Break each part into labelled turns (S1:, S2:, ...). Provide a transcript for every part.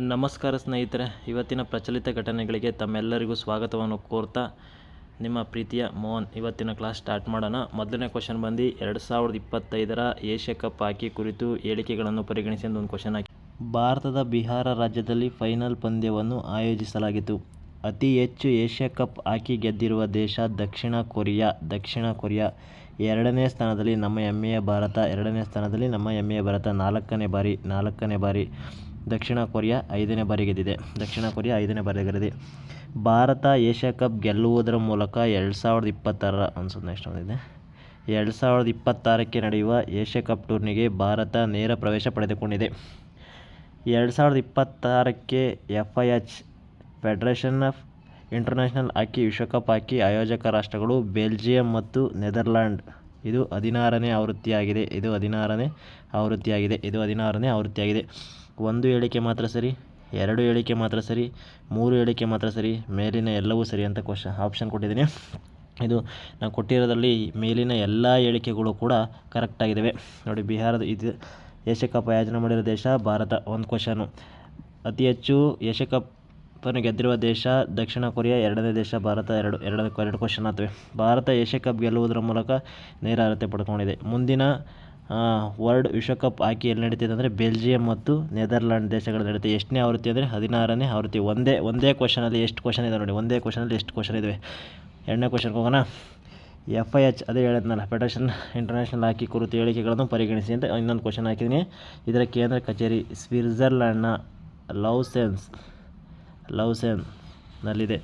S1: ನಮಸ್ಕಾರ ಸ್ನೇಹಿತರೆ, ಇವತ್ತಿನ ಪ್ರಚಲಿತ ಘಟನೆಗಳಿಗೆ ತಮ್ಮೆಲ್ಲರಿಗೂ ಸ್ವಾಗತವನ್ನು ಕೋರ್ತಾ ನಿಮ್ಮ ಪ್ರೀತಿಯ ಮೋಹನ್ ಇವತ್ತಿನ ಕ್ಲಾಸ್ ಸ್ಟಾರ್ಟ್ ಮಾಡೋಣ. ಮೊದಲನೇ ಕ್ವಶನ್ ಬಂದು ಎರಡು ಸಾವಿರದ ಇಪ್ಪತ್ತೈದರ ಏಷ್ಯಾ ಕಪ್ ಹಾಕಿ ಕುರಿತು ಹೇಳಿಕೆಗಳನ್ನು ಪರಿಗಣಿಸಿ ಒಂದು ಕ್ವಶನ್ ಹಾಕಿ. ಭಾರತದ ಬಿಹಾರ ರಾಜ್ಯದಲ್ಲಿ ಫೈನಲ್ ಪಂದ್ಯವನ್ನು ಆಯೋಜಿಸಲಾಗಿತ್ತು. ಅತಿ ಹೆಚ್ಚು ಏಷ್ಯಾ ಕಪ್ ಹಾಕಿ ಗೆದ್ದಿರುವ ದೇಶ ದಕ್ಷಿಣ ಕೊರಿಯಾ. ದಕ್ಷಿಣ ಕೊರಿಯಾ ಎರಡನೇ ಸ್ಥಾನದಲ್ಲಿ ನಮ್ಮ ಹೆಮ್ಮೆಯ ಭಾರತ, ಎರಡನೇ ಸ್ಥಾನದಲ್ಲಿ ನಮ್ಮ ಹೆಮ್ಮೆಯ ಭಾರತ ನಾಲ್ಕನೇ ಬಾರಿ ನಾಲ್ಕನೇ ಬಾರಿ ದಕ್ಷಿಣ ಕೊರಿಯಾ ಐದನೇ ಬಾರಿ ಗೆದ್ದಿದೆ. ದಕ್ಷಿಣ ಕೊರಿಯಾ ಐದನೇ ಬಾರಿ ಗೆದ್ದಿದೆ. ಭಾರತ ಏಷ್ಯಾ ಕಪ್ ಗೆಲ್ಲುವುದರ ಮೂಲಕ ಎರಡು ಸಾವಿರದ ಇಪ್ಪತ್ತಾರರ ಅನ್ಸುತ್ತೆ ನೆಕ್ಸ್ಟ್ ಒಂದಿದೆ ಎರಡು ಸಾವಿರದ ಇಪ್ಪತ್ತಾರಕ್ಕೆ ನಡೆಯುವ ಏಷ್ಯಾ ಕಪ್ ಟೂರ್ನಿಗೆ ಭಾರತ ನೇರ ಪ್ರವೇಶ ಪಡೆದುಕೊಂಡಿದೆ. ಎರಡು ಸಾವಿರದ ಇಪ್ಪತ್ತಾರಕ್ಕೆ F I H federation of international hockey, ವಿಶ್ವಕಪ್ ಹಾಕಿ, ಆಯೋಜಕ ರಾಷ್ಟ್ರಗಳು ಬೆಲ್ಜಿಯಂ ಮತ್ತು ನೆದರ್ಲ್ಯಾಂಡ್ ಇದು ಹದಿನಾರನೇ ಆವೃತ್ತಿಯಾಗಿದೆ. ಇದು ಹದಿನಾರನೇ ಆವೃತ್ತಿಯಾಗಿದೆ. ಇದು ಹದಿನಾರನೇ ಆವೃತ್ತಿಯಾಗಿದೆ. ಒಂದು ಹೇಳಿಕೆ ಮಾತ್ರ ಸರಿ, ಎರಡು ಹೇಳಿಕೆ ಮಾತ್ರ ಸರಿ, ಮೂರು ಹೇಳಿಕೆ ಮಾತ್ರ ಸರಿ, ಮೇಲಿನ ಎಲ್ಲವೂ ಸರಿ ಅಂತ ಕ್ವಶ ಆಪ್ಷನ್ ಕೊಟ್ಟಿದ್ದೀನಿ. ಇದು ನಾನು ಕೊಟ್ಟಿರೋದರಲ್ಲಿ ಮೇಲಿನ ಎಲ್ಲ ಹೇಳಿಕೆಗಳು ಕೂಡ ಕರೆಕ್ಟಾಗಿದ್ದಾವೆ ನೋಡಿ, ಬಿಹಾರದ ಇದು ಏಷ್ಯಾ ಕಪ್ ಆಯೋಜನೆ ಮಾಡಿರೋ ದೇಶ ಭಾರತ, ಒಂದು ಕ್ವಶನು. ಅತಿ ಹೆಚ್ಚು ಏಷ್ಯಾ ಕಪ್ಪನ್ನು ಗೆದ್ದಿರುವ ದೇಶ ದಕ್ಷಿಣ ಕೊರಿಯಾ, ಎರಡನೇ ದೇಶ ಭಾರತ, ಎರಡು ಎರಡು ಎರಡು ಕ್ವಶನ್ ಆಗ್ತವೆ. ಭಾರತ ಏಷ್ಯಾ ಕಪ್ ಗೆಲ್ಲುವುದರ ಮೂಲಕ ನೇರ ಅರ್ಹತೆ ಪಡ್ಕೊಂಡಿದೆ. ಮುಂದಿನ ವರ್ಲ್ಡ್ ವಿಶ್ವಕಪ್ ಹಾಕಿ ಎಲ್ಲಿ ನಡೀತಿದೆ ಅಂದರೆ ಬೆಲ್ಜಿಯಂ ಮತ್ತು ನೆದರ್ಲ್ಯಾಂಡ್ ದೇಶಗಳು ನಡೀತಿದೆ ಎಷ್ಟನೇ ಆವೃತ್ತಿ ಅಂದರೆ ಹದಿನಾರನೇ ಆವೃತ್ತಿ. ಒಂದೇ ಒಂದೇ ಕ್ವಶನಲ್ಲಿ ಎಷ್ಟು ಕ್ವಶನ್ ಇದೆ ನೋಡಿ. ಒಂದೇ ಕ್ವಶನಲ್ಲಿ ಎಷ್ಟು ಕ್ವಶನ್ ಇದೆ ಎರಡನೇ ಕ್ವಶನ್ಗೆ ಹೋಗೋಣ. ಎಫ್ ಐ ಎಚ್ ಅದೇ ಹೇಳಿದ್ನಲ್ಲ. ಫೆಡರೇಷನ್ ಇಂಟರ್ನ್ಯಾಷನಲ್ ಹಾಕಿ ಕುರಿತು ಹೇಳಿಕೆಗಳನ್ನು ಪರಿಗಣಿಸಿ ಅಂತ ಇನ್ನೊಂದು ಕ್ವಶನ್ ಹಾಕಿದ್ದೀನಿ. ಇದರ ಕೇಂದ್ರ ಕಚೇರಿ ಸ್ವಿಟ್ಜರ್ಲ್ಯಾಂಡ್ನ ಲವ್ಸೆನ್ಸ್ ಲವ್ಸೆನ್ನಲ್ಲಿದೆ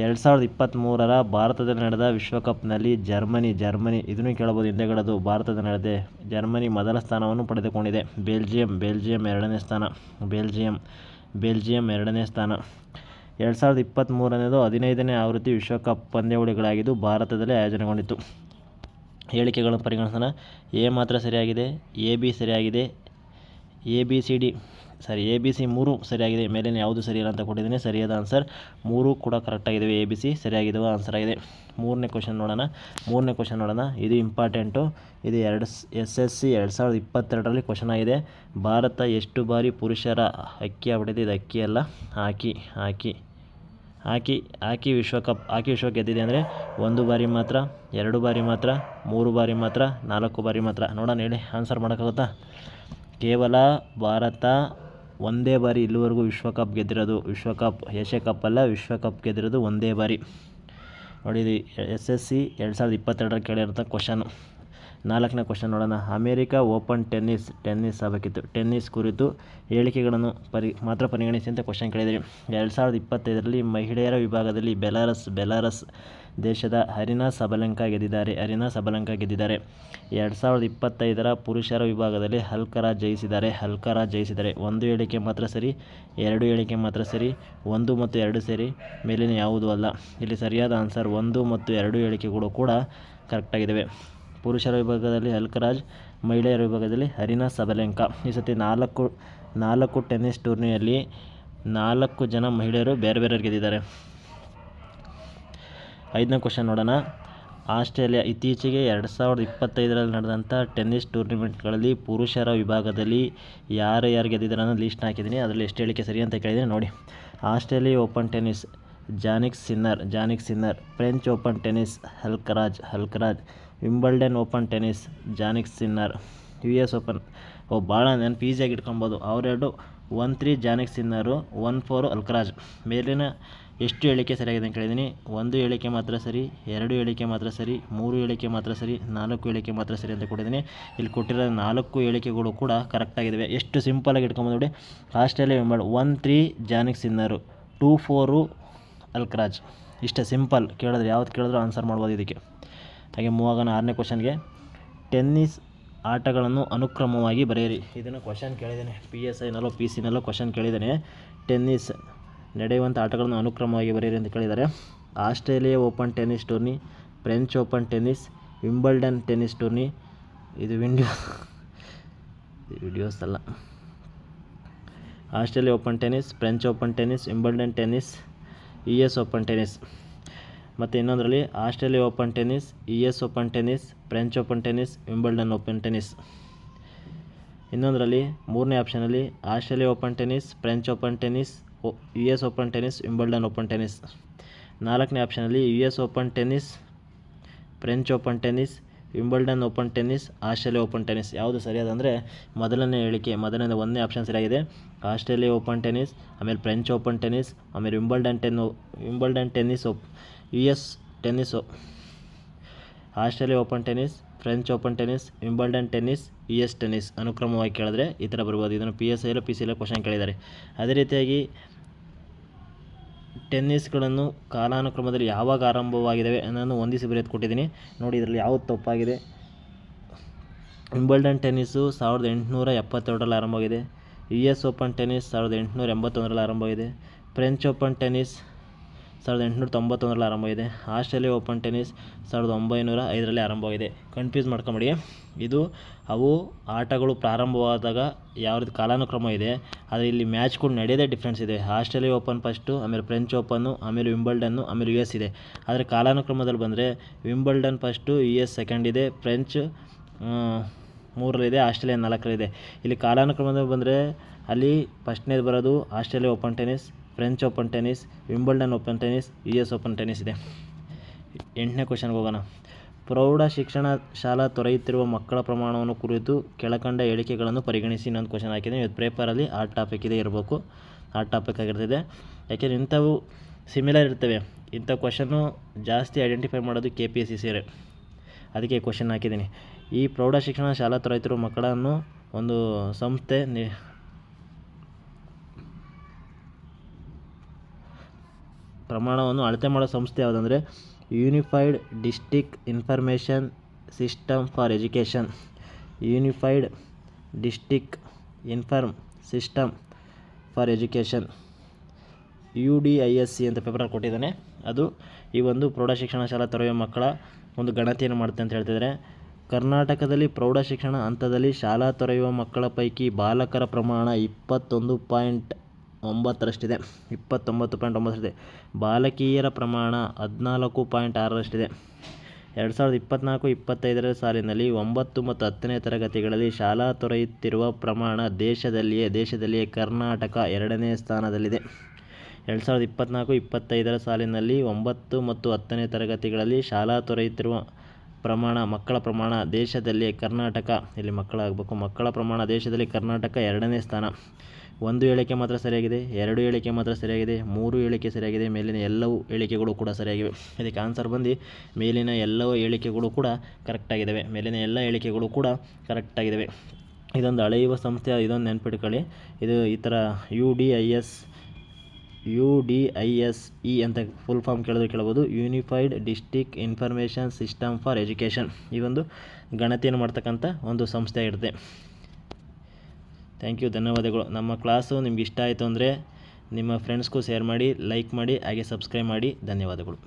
S1: ಎರಡು ಸಾವಿರದ ಇಪ್ಪತ್ತ್ಮೂರರ ಭಾರತದಲ್ಲಿ ನಡೆದ ವಿಶ್ವಕಪ್ನಲ್ಲಿ ಜರ್ಮನಿ ಜರ್ಮನಿ ಇದನ್ನು ಕೇಳಬಹುದು, ಹಿಂದೆಗಡೆದು ಭಾರತದ ನಡೆದೇ ಜರ್ಮನಿ ಮೊದಲ ಸ್ಥಾನವನ್ನು ಪಡೆದುಕೊಂಡಿದೆ. ಬೆಲ್ಜಿಯಂ ಬೆಲ್ಜಿಯಂ ಎರಡನೇ ಸ್ಥಾನ, ಬೆಲ್ಜಿಯಂ ಬೆಲ್ಜಿಯಂ ಎರಡನೇ ಸ್ಥಾನ. ಎರಡು ಸಾವಿರದ ಇಪ್ಪತ್ತ್ಮೂರನೇದು ಹದಿನೈದನೇ ಆವೃತ್ತಿ ವಿಶ್ವಕಪ್ ಪಂದ್ಯಾವಳಿಗಳಾಗಿದ್ದು ಭಾರತದಲ್ಲಿ ಆಯೋಜನೆಗೊಂಡಿತು ಹೇಳಿಕೆಗಳನ್ನು ಪರಿಗಣಿಸೋಣ. ಎ ಮಾತ್ರ ಸರಿಯಾಗಿದೆ, ಎ ಬಿ ಸರಿಯಾಗಿದೆ, ಎ ಬಿ ಸಿ ಡಿ ಸರಿ ಎ ಬಿ ಸಿ ಮೂರು ಸರಿಯಾಗಿದೆ. ಮೇಲಿನ ಯಾವುದು ಸರಿಯಿಲ್ಲ ಅಂತ ಕೊಟ್ಟಿದ್ದೀನಿ. ಸರಿಯಾದ ಆನ್ಸರ್ ಮೂರು ಕೂಡ ಕರೆಕ್ಟಾಗಿದ್ದಾವೆ ಎ ಬಿ ಸಿ ಸರಿಯಾಗಿದ್ದಾವೆ ಆನ್ಸರ್ ಆಗಿದೆ. ಮೂರನೇ ಕ್ವಶನ್ ನೋಡೋಣ. ಮೂರನೇ ಕ್ವಶನ್ ನೋಡೋಣ. ಇದು ಇಂಪಾರ್ಟೆಂಟು ಇದು ಎರಡು ಎಸ್ ಎಸ್ ಸಿ ಎರಡು ಸಾವಿರದ ಇಪ್ಪತ್ತೆರಡರಲ್ಲಿ ಕ್ವಶನ್ ಆಗಿದೆ. ಭಾರತ ಎಷ್ಟು ಬಾರಿ ಪುರುಷರ ಅಕ್ಕಿ ಆಗ್ಬಿಟ್ಟಿದೆ? ಇದು ಅಕ್ಕಿ ಅಲ್ಲ. ಹಾಕಿ ಹಾಕಿ ಹಾಕಿ ಹಾಕಿ ವಿಶ್ವಕಪ್, ಹಾಕಿ ವಿಶ್ವ ಗೆದ್ದಿದೆ ಅಂದರೆ ಒಂದು ಬಾರಿ ಮಾತ್ರ, ಎರಡು ಬಾರಿ ಮಾತ್ರ, ಮೂರು ಬಾರಿ ಮಾತ್ರ, ನಾಲ್ಕು ಬಾರಿ ಮಾತ್ರ. ನೋಡೋಣ ಹೇಳಿ. ಆನ್ಸರ್ ಮಾಡೋಕ್ಕಾಗುತ್ತಾ? ಕೇವಲ ಭಾರತ ಒಂದೇ ಬಾರಿ ಇಲ್ಲಿವರೆಗೂ ವಿಶ್ವಕಪ್ ಗೆದ್ದಿರೋದು ವಿಶ್ವಕಪ್ ಏಷ್ಯಾ ಕಪ್ ಅಲ್ಲ, ವಿಶ್ವಕಪ್ ಗೆದ್ದಿರೋದು ಒಂದೇ ಬಾರಿ. ನೋಡಿ ಎಸ್ ಎಸ್ ಸಿ ಎರಡು ಸಾವಿರದ ಇಪ್ಪತ್ತೆರಡರ ಕೇಳಿರೋಂಥ ಕ್ವಶನು ನಾಲ್ಕನೇ ಕ್ವಶನ್ ನೋಡೋಣ. ಅಮೇರಿಕ ಓಪನ್ ಟೆನ್ನಿಸ್ ಟೆನ್ನಿಸ್ ಆಗಬೇಕಿತ್ತು ಟೆನ್ನಿಸ್ ಕುರಿತು ಹೇಳಿಕೆಗಳನ್ನು ಪರಿ, ಮಾತ್ರ ಪರಿಗಣಿಸಿ ಅಂತ ಕ್ವಶನ್ ಕೇಳಿದ್ರಿ ಎರಡು ಸಾವಿರದ ಇಪ್ಪತ್ತೈದರಲ್ಲಿ ಮಹಿಳೆಯರ ವಿಭಾಗದಲ್ಲಿ ಬೆಲಾರಸ್ ಬೆಲಾರಸ್ ದೇಶದ ಹರಿನಾ ಸಬಲಂಕ ಗೆದ್ದಿದ್ದಾರೆ. ಹರಿನಾ ಸಬಲಂಕ ಗೆದ್ದಿದ್ದಾರೆ. ಎರಡು ಸಾವಿರದ ಇಪ್ಪತ್ತೈದರ ಪುರುಷರ ವಿಭಾಗದಲ್ಲಿ ಹಲ್ಕರ ಜಯಿಸಿದ್ದಾರೆ. ಹಲ್ಕರ ಜಯಿಸಿದ್ದಾರೆ. ಒಂದು ಹೇಳಿಕೆ ಮಾತ್ರ ಸರಿ, ಎರಡು ಹೇಳಿಕೆ ಮಾತ್ರ ಸರಿ, ಒಂದು ಮತ್ತು ಎರಡು ಸೇರಿ, ಮೇಲಿನ ಯಾವುದೂ ಅಲ್ಲ. ಇಲ್ಲಿ ಸರಿಯಾದ ಆನ್ಸರ್ ಒಂದು ಮತ್ತು ಎರಡು ಹೇಳಿಕೆಗಳು ಕೂಡ ಕರೆಕ್ಟಾಗಿದ್ದಾವೆ ಪುರುಷರ ವಿಭಾಗದಲ್ಲಿ ಹಲ್ಕರಾಜ್, ಮಹಿಳೆಯರ ವಿಭಾಗದಲ್ಲಿ ಹರಿನಾ ಸಬಲೆಂಕ. ಈ ಸತಿ ನಾಲ್ಕು ನಾಲ್ಕು ಟೆನ್ನಿಸ್ ಟೂರ್ನಿಯಲ್ಲಿ ನಾಲ್ಕು ಜನ ಮಹಿಳೆಯರು ಬೇರೆ ಬೇರೆಯವ್ರು ಗೆದ್ದಿದ್ದಾರೆ. ಐದನೇ ಕ್ವಶನ್ ನೋಡೋಣ. ಆಸ್ಟ್ರೇಲಿಯಾ ಇತ್ತೀಚೆಗೆ ಎರಡು ಸಾವಿರದ ಇಪ್ಪತ್ತೈದರಲ್ಲಿ ನಡೆದಂಥ ಟೆನ್ನಿಸ್ ಟೂರ್ನಿಮೆಂಟ್ಗಳಲ್ಲಿ ಪುರುಷರ ವಿಭಾಗದಲ್ಲಿ ಯಾರು ಯಾರು ಗೆದ್ದಿದ್ದಾರೆ ಅನ್ನೋ ಲಿಸ್ಟ್ ಹಾಕಿದ್ದೀನಿ. ಅದರಲ್ಲಿ ಎಷ್ಟು ಹೇಳಿಕೆ ಸರಿ ಅಂತ ಕೇಳಿದ್ದೀನಿ. ನೋಡಿ. Australia open tennis Jannik Sinner Jannik Sinner, French open tennis Alcaraz Alcaraz Wimbledon open tennis Jannik Sinner U S open ಓ, ಭಾಳ ನೆನಪು ಈಸಿಯಾಗಿ ಇಟ್ಕೊಬೋದು. ಅವರೆರಡು one three Jannik Sinner one four Alcaraz ಮೇಲಿನ ಎಷ್ಟು ಹೇಳಿಕೆ ಸರಿಯಾಗಿದೆ ಅಂತ ಕೇಳಿದ್ದೀನಿ. ಒಂದು ಹೇಳಿಕೆ ಮಾತ್ರ ಸರಿ, ಎರಡು ಹೇಳಿಕೆ ಮಾತ್ರ ಸರಿ, ಮೂರು ಹೇಳಿಕೆ ಮಾತ್ರ ಸರಿ, ನಾಲ್ಕು ಹೇಳಿಕೆ ಮಾತ್ರ ಸರಿ ಅಂತ ಕೊಟ್ಟಿದ್ದೀನಿ. ಇಲ್ಲಿ ಕೊಟ್ಟಿರೋ ನಾಲ್ಕು ಹೇಳಿಕೆಗಳು ಕೂಡ ಕರೆಕ್ಟಾಗಿದ್ದಾವೆ ಎಷ್ಟು ಸಿಂಪಲಾಗಿ ಇಟ್ಕೊಂಬೋದು ನೋಡಿ. Australia Wimbledon one three Jannik Sinner two four Alcaraz ಇಷ್ಟೇ ಸಿಂಪಲ್ ಕೇಳಿದ್ರೆ ಯಾವ್ದು ಕೇಳಿದ್ರು ಆನ್ಸರ್ ಮಾಡ್ಬೋದು ಇದಕ್ಕೆ. ಹಾಗೆ ಮೂವಾಗ ಆರನೇ ಕ್ವಶನ್ಗೆ ಟೆನ್ನಿಸ್ ಆಟಗಳನ್ನು ಅನುಕ್ರಮವಾಗಿ ಬರೆಯಿರಿ. ಇದನ್ನು ಕ್ವಶನ್ ಕೇಳಿದ್ದೇನೆ. ಪಿ ಎಸ್ ಐನಲ್ಲೋ ಪಿ ಸಿನಲ್ಲೋ ಕ್ವಶನ್ ಕೇಳಿದ್ದೇನೆ. ಟೆನ್ನಿಸ್ ನಡೆಯುವಂಥ ಆಟಗಳನ್ನು ಅನುಕ್ರಮವಾಗಿ ಬರೆಯಿರಿ ಅಂತ ಕೇಳಿದ್ದಾರೆ. Australia open tennis tourney, French open tennis, Wimbledon tennis tourney. ಇದು ವಿಂಡಿಯೋ ವಿಡಿಯೋಸ್ ಅಲ್ಲ. Australia open tennis, French open tennis, Wimbledon tennis U S open tennis. ಮತ್ತು ಇನ್ನೊಂದರಲ್ಲಿ Australia open tennis E S open tennis French open tennis Wimbledon open tennis ಇನ್ನೊಂದರಲ್ಲಿ ಮೂರನೇ ಆಪ್ಷನಲ್ಲಿ Australia open tennis French open tennis U S open tennis Wimbledon open tennis ನಾಲ್ಕನೇ ಆಪ್ಷನಲ್ಲಿ U S open tennis French open tennis Wimbledon open tennis Australia open tennis ಯಾವುದು ಸರಿಯಾದ ಅಂದರೆ ಮೊದಲನೇ ಹೇಳಿಕೆ ಮೊದಲನೇ ಒಂದನೇ ಆಪ್ಷನ್ ಸರಿಯಾಗಿದೆ ಆಸ್ಟ್ರೇಲಿಯಾ ಓಪನ್ ಟೆನ್ನಿಸ್ ಆಮೇಲೆ ಫ್ರೆಂಚ್ ಓಪನ್ ಟೆನ್ನಿಸ್ ಆಮೇಲೆ Wimbledon ten Wimbledon tennis open U S tennis. Australia open tennis, French open tennis, Wimbledon tennis U S tennis ಅನುಕ್ರಮವಾಗಿ ಕೇಳಿದ್ರೆ ಈ ಥರ ಬರ್ಬೋದು. ಇದನ್ನು ಪಿ ಎಸ್ ಐಲೋ ಪಿ ಸಿ ಐಲೋ ಕ್ವಶನ್ ಕೇಳಿದ್ದಾರೆ. ಅದೇ ರೀತಿಯಾಗಿ ಟೆನ್ನಿಸ್ಗಳನ್ನು ಕಾಲಾನುಕ್ರಮದಲ್ಲಿ ಯಾವಾಗ ಆರಂಭವಾಗಿದ್ದಾವೆ ಅನ್ನೋದನ್ನು ಹೊಂದಿಸಿ ಬರೆದು ಕೊಟ್ಟಿದ್ದೀನಿ. ನೋಡಿ, ಇದರಲ್ಲಿ ಯಾವುದು ತಪ್ಪಾಗಿದೆ? ವಿಂಬಲ್ಡನ್ ಟೆನ್ನಿಸ್ಸು ಸಾವಿರದ ಎಂಟುನೂರ ಎಪ್ಪತ್ತೆರಡರಲ್ಲಿ ಆರಂಭವಾಗಿದೆ. ಯು ಎಸ್ ಓಪನ್ ಟೆನ್ನಿಸ್ ಸಾವಿರದ ಎಂಟುನೂರ ಎಂಬತ್ತೊಂದರಲ್ಲಿ ಆರಂಭವಾಗಿದೆ. ಫ್ರೆಂಚ್ ಓಪನ್ ಟೆನ್ನಿಸ್ ಸಾವಿರದ ಎಂಟುನೂರ ತೊಂಬತ್ತೊಂದರಲ್ಲಿ ಆರಂಭವಾಗಿದೆ. ಆಸ್ಟ್ರೇಲಿಯಾ ಓಪನ್ ಟೆನಿಸ್ ಸಾವಿರದ ಒಂಬೈನೂರ ಐದರಲ್ಲಿ ಆರಂಭವಾಗಿದೆ. ಕನ್ಫ್ಯೂಸ್ ಮಾಡ್ಕೊಂಬಿಡಿ. ಇದು ಅವು ಆಟಗಳು ಪ್ರಾರಂಭವಾದಾಗ ಯಾವ ರೀತಿ ಕಾಲಾನುಕ್ರಮ ಇದೆ, ಆದರೆ ಇಲ್ಲಿ ಮ್ಯಾಚ್ಗಳು ನಡೆಯೋದೇ ಡಿಫ್ರೆನ್ಸ್ ಇದೆ. ಆಸ್ಟ್ರೇಲಿಯಾ ಓಪನ್ ಫಸ್ಟು ಆಮೇಲೆ ಫ್ರೆಂಚ್ ಓಪನ್ನು ಆಮೇಲೆ ವಿಂಬಲ್ಡನ್ನು ಆಮೇಲೆ ಯು ಎಸ್ ಇದೆ. ಆದರೆ ಕಾಲಾನುಕ್ರಮದಲ್ಲಿ ಬಂದರೆ Wimbledon first U S second ಇದೆ. ಫ್ರೆಂಚ್ ಮೂರರಲ್ಲಿದೆ ಆಸ್ಟ್ರೇಲಿಯಾ ನಾಲ್ಕರಲ್ಲಿದೆ ಇಲ್ಲಿ ಕಾಲಾನುಕ್ರಮದಲ್ಲಿ ಬಂದರೆ ಅಲ್ಲಿ ಫಸ್ಟ್ನೇದು ಬರೋದು Australia open tennis French open tennis, Wimbledon open tennis U S open tennis ಇದೆ. ಎಂಟನೇ ಕ್ವಶನ್ಗೆ ಹೋಗೋಣ. ಪ್ರೌಢ ಶಿಕ್ಷಣ ಶಾಲಾ ತೊರೆಯುತ್ತಿರುವ ಮಕ್ಕಳ ಪ್ರಮಾಣವನ್ನು ಕುರಿತು ಕೆಳಕಂಡ ಹೇಳಿಕೆಗಳನ್ನು ಪರಿಗಣಿಸಿ. ಇನ್ನೊಂದು ಕ್ವಶನ್ ಹಾಕಿದ್ದೀನಿ ಇವತ್ತು ಪೇಪರಲ್ಲಿ ಆ ಟಾಪಿಕ್ ಇದೆ ಇರಬೇಕು. ಆ ಟಾಪಿಕ್ ಆಗಿರ್ತದೆ. ಯಾಕೆಂದರೆ ಇಂಥವು ಸಿಮಿಲರ್ ಇರ್ತವೆ. ಇಂಥ ಕ್ವಶನ್ನು ಜಾಸ್ತಿ ಐಡೆಂಟಿಫೈ ಮಾಡೋದು ಕೆ ಪಿ ಎಸ್ ಸಿ ಸೇರೆ. ಅದಕ್ಕೆ ಕ್ವಶನ್ ಹಾಕಿದ್ದೀನಿ. ಈ ಪ್ರೌಢ ಶಿಕ್ಷಣ ಶಾಲಾ ತೊರೆಯುತ್ತಿರುವ ಮಕ್ಕಳನ್ನು ಒಂದು ಸಂಸ್ಥೆ ಪ್ರಮಾಣವನ್ನು ಅಳತೆ ಮಾಡೋ ಸಂಸ್ಥೆ ಯಾವುದಂದರೆ unified district information system for education unified district inform system for education U D I S C ಅಂತ ಪೇಪರಲ್ಲಿ ಕೊಟ್ಟಿದ್ದಾನೆ. ಅದು ಈ ಒಂದು ಪ್ರೌಢ ಶಿಕ್ಷಣ ಶಾಲಾ ತೊರೆಯುವ ಮಕ್ಕಳ ಒಂದು ಗಣತಿಯನ್ನು ಮಾಡುತ್ತೆ ಅಂತ ಹೇಳ್ತಿದ್ದಾರೆ ಕರ್ನಾಟಕದಲ್ಲಿ ಪ್ರೌಢ ಶಿಕ್ಷಣ ಹಂತದಲ್ಲಿ ಶಾಲಾ ತೊರೆಯುವ ಮಕ್ಕಳ ಪೈಕಿ ಬಾಲಕರ ಪ್ರಮಾಣ ಇಪ್ಪತ್ತೊಂದು ಪಾಯಿಂಟ್ ಒಂಬತ್ತರಷ್ಟಿದೆ. ಇಪ್ಪತ್ತೊಂಬತ್ತು ಪಾಯಿಂಟ್ ಒಂಬತ್ತರಷ್ಟಿದೆ. ಬಾಲಕಿಯರ ಪ್ರಮಾಣ ಹದಿನಾಲ್ಕು ಪಾಯಿಂಟ್ ಆರರಷ್ಟಿದೆ. ಎರಡು ಸಾವಿರದ ಇಪ್ಪತ್ತ್ನಾಲ್ಕು ಇಪ್ಪತ್ತೈದರ ಸಾಲಿನಲ್ಲಿ ಒಂಬತ್ತು ಮತ್ತು ಹತ್ತನೇ ತರಗತಿಗಳಲ್ಲಿ ಶಾಲಾ ತೊರೆಯುತ್ತಿರುವ ಪ್ರಮಾಣ ದೇಶದಲ್ಲಿಯೇ ದೇಶದಲ್ಲಿಯೇ ಕರ್ನಾಟಕ ಎರಡನೇ ಸ್ಥಾನದಲ್ಲಿದೆ. ಎರಡು ಸಾವಿರದ ಇಪ್ಪತ್ತ್ನಾಲ್ಕು ಇಪ್ಪತ್ತೈದರ ಸಾಲಿನಲ್ಲಿ ಒಂಬತ್ತು ಮತ್ತು ಹತ್ತನೇ ತರಗತಿಗಳಲ್ಲಿ ಶಾಲಾ ತೊರೆಯುತ್ತಿರುವ ಪ್ರಮಾಣ, ಮಕ್ಕಳ ಪ್ರಮಾಣ ದೇಶದಲ್ಲಿಯೇ ಕರ್ನಾಟಕ, ಇಲ್ಲಿ ಮಕ್ಕಳಾಗಬೇಕು, ಮಕ್ಕಳ ಪ್ರಮಾಣ ದೇಶದಲ್ಲಿ ಕರ್ನಾಟಕ ಎರಡನೇ ಸ್ಥಾನ. ಒಂದು ಹೇಳಿಕೆ ಮಾತ್ರ ಸರಿಯಾಗಿದೆ, ಎರಡು ಹೇಳಿಕೆ ಮಾತ್ರ ಸರಿಯಾಗಿದೆ, ಮೂರು ಹೇಳಿಕೆ ಸರಿಯಾಗಿದೆ, ಮೇಲಿನ ಎಲ್ಲವೂ ಹೇಳಿಕೆಗಳು ಕೂಡ ಸರಿಯಾಗಿವೆ. ಇದಕ್ಕೆ ಆನ್ಸರ್ ಬಂದು ಮೇಲಿನ ಎಲ್ಲವೂ ಹೇಳಿಕೆಗಳು ಕೂಡ ಕರೆಕ್ಟಾಗಿದ್ದಾವೆ ಮೇಲಿನ ಎಲ್ಲ ಹೇಳಿಕೆಗಳು ಕೂಡ ಕರೆಕ್ಟಾಗಿದ್ದಾವೆ ಇದೊಂದು ಅಳೆಯುವ ಸಂಸ್ಥೆ, ಇದೊಂದು ನೆನ್ಪಿಟ್ಕೊಳ್ಳಿ. ಇದು ಈ ಥರ U D I S U D I S E ಅಂತ ಫುಲ್ ಫಾರ್ಮ್ ಕೇಳಿದ್ರೆ ಕೇಳ್ಬೋದು. Unified district information system for education ಈ ಒಂದು ಗಣತಿಯನ್ನು ಮಾಡ್ತಕ್ಕಂಥ ಒಂದು ಸಂಸ್ಥೆ ಆಗಿರುತ್ತೆ. ಥ್ಯಾಂಕ್ ಯು ಧನ್ಯವಾದಗಳು. ನಮ್ಮ ಕ್ಲಾಸು ನಿಮ್ಗೆ ಇಷ್ಟ ಆಯಿತು ಅಂದರೆ ನಿಮ್ಮ ಫ್ರೆಂಡ್ಸ್ಗೂ ಶೇರ್ ಮಾಡಿ ಲೈಕ್ ಮಾಡಿ, ಹಾಗೆ ಸಬ್ಸ್ಕ್ರೈಬ್ ಮಾಡಿ. ಧನ್ಯವಾದಗಳು.